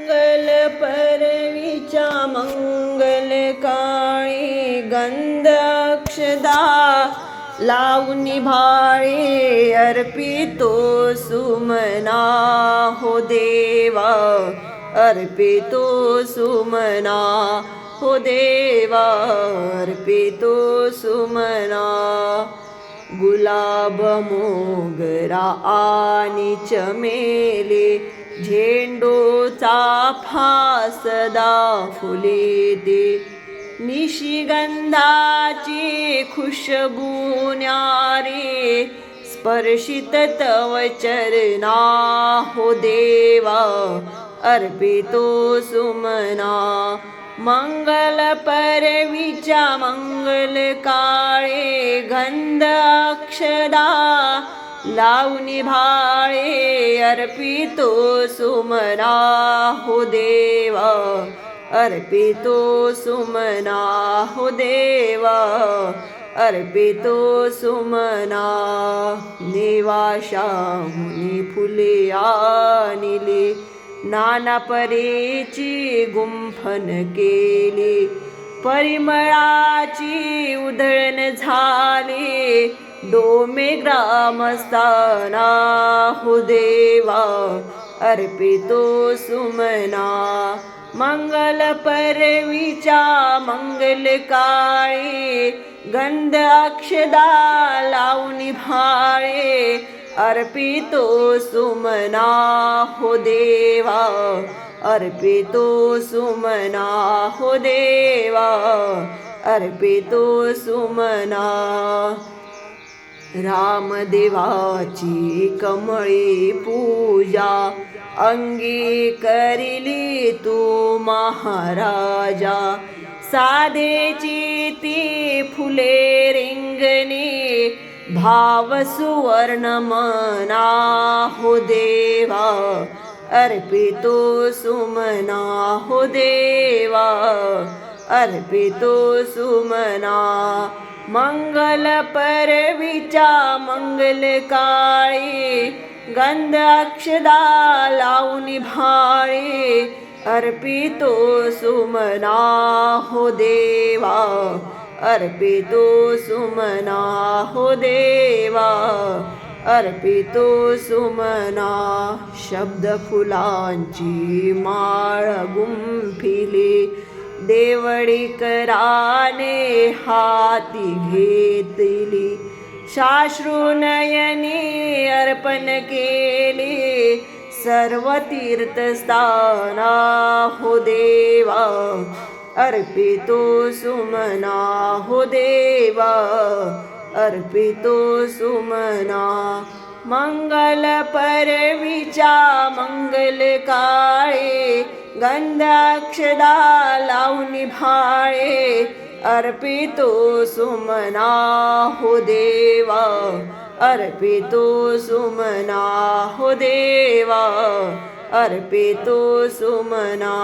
मंगल परवीच्या मंगल काळी गंध अक्षदा लावून भाळे अर्पितो सुमना हो देवा अर्पितो सुमना हो देवा अर्पितो सुमना। गुलाब मोगरा आणि चमेली झेंडूचा फासदा फुले दे. निशिगंधाची खुशबू न्यारे स्पर्शित तव चरणा हो देवा. अर्पितो सुमना. मंगल परवीच्या मंगल काळे. गंध अक्षदा लावणी भाळे अर्पितो सुमना हो देवा. अर्पितो सुमना हो देवा. अर्पितो सुमना नेवाशा मुनी फुले आणिले. नाना परीची गुंफन केली. परिमळाची उधळण झाली. डोमे ग्रामस्थाना हो देवा अर्पितो सुमना. मंगल परवीच्या मंगल काळे गंध अक्षदा लावणी भाळे अर्पितो सुमना हो देवा अर्पितो सुमना हो देवा अर्पितो सुमना। रामदेवाची कमळी पूजा अंगी करिली तू महाराजा साधेची ती फुले भाव सुवर्ण मना हो देवा अर्पितो सुमना हो देवा अर्पितो सुमना मंगल परवीच्या मंगल काळी गंध अक्षदा लावून भाळी अर्पितो सुमना हो देवा अर्पितो सुमना हो देवा अर्पितो सुमना शब्द फुलांची माळ गुंफिली देवळी कराने हाती घेतली शाश्रुनयनी अर्पण केली सर्व तीर्थस्थाना हो देवा अर्पितो सुमना हो देवा। अर्पितो सुमना मंगल परविचा मंगल काळे गंधाक्षदा लावणी भाळे। अर्पितो सुमना हो देवा। अर्पितो सुमना हो देवा। अर्पितो सुमना